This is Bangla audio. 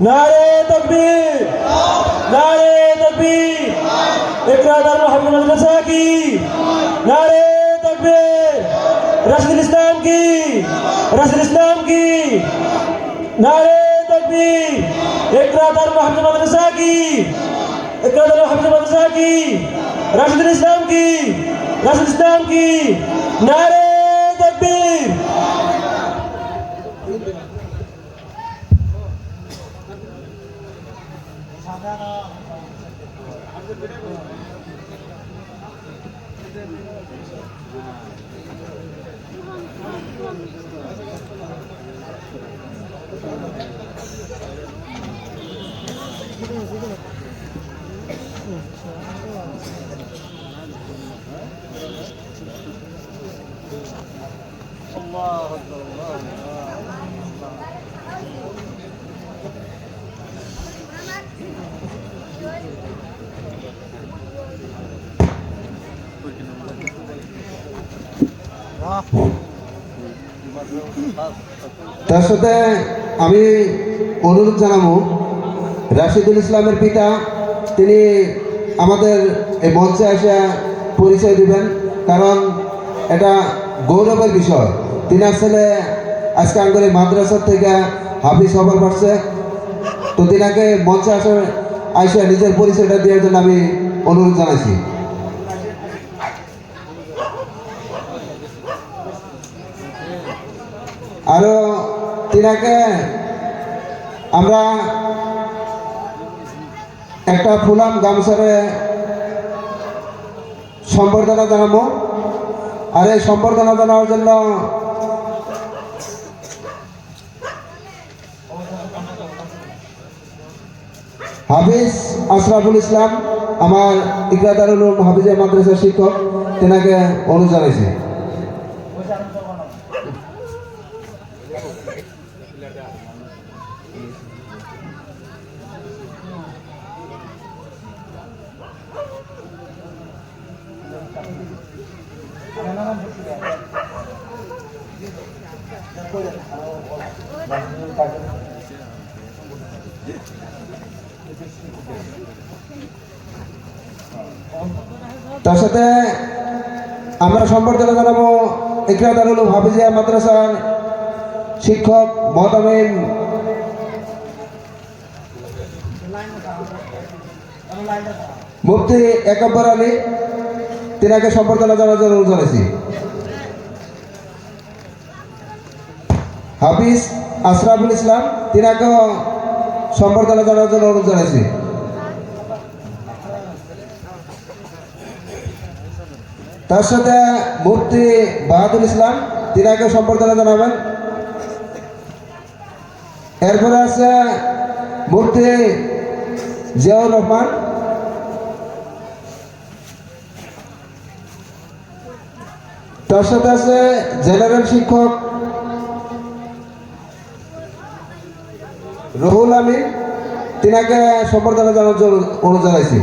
নারে তকবীর। নারে তকবীর। ইকরাদার মোহাম্মদ মাদ্রাসা কি? নারে তকবীর। রাশিদুল ইসলাম কি? রাশিদুল ইসলাম কি? নারে তকবীর। ইকরাদার মোহাম্মদ মাদ্রাসা কি? ইকরাদার মোহাম্মদ মাদ্রাসা কি? রাশিদুল ইসলাম কি? রাশিদুল ইসলাম কি? নারে তকবীর। الله الله তার সাথে আমি অনুরোধ জানাব, রাশিদুল ইসলামের পিতা, তিনি আমাদের এই মঞ্চে এসে পরিচয় দিবেন, কারণ এটা গৌরবের বিষয়। তিনি আসলে আজকে আঙ্গুলি মাদ্রাসার থেকে হাফিজ হবার পারছে। তো তিনাকে মঞ্চে আসার আইসা নিজের পরিচয়টা দেওয়ার জন্য আমি অনুরোধ জানাইছি। আরও তিনাকে আমরা একটা ফুলাম গামছারে সম্বর্ধনা জানাব। আর এই সম্বর্ধনা জানানোর জন্য হাফিজ আশরাফুল ইসলাম, আমার ইকরাদারুল উলুম হাফিজে মাদ্রাসার শিক্ষক, তেনাকে অনুরোধ জানাইছি। তার সাথে আমরা সম্বর্ধনা জানাব ইকরাদারুল উলুম হাফিজিয়া মাদ্রাসার শিক্ষক মহতামিন মুফতি একব্বর আলী, তিনাকে সম্বর্ধনা জানার জন্য জানাইছি হাফিজ আশরাফুল ইসলাম, তিনাকেও সম্বর্ধনা জানার জন্য অনুরোধ জানাইছি। তার সাথে মুফতি বাহাদুর ইসলাম তিনাকে সম্বর্ধনা জানাবেন। এরপরে আছে মুফতি জিয়াউর রহমান। তার সাথে আছে জেনারেল শিক্ষক রহুল আমিন তিনাকে সম্বর্ধনা জানার জন্য অনুরোধ জানাইছি।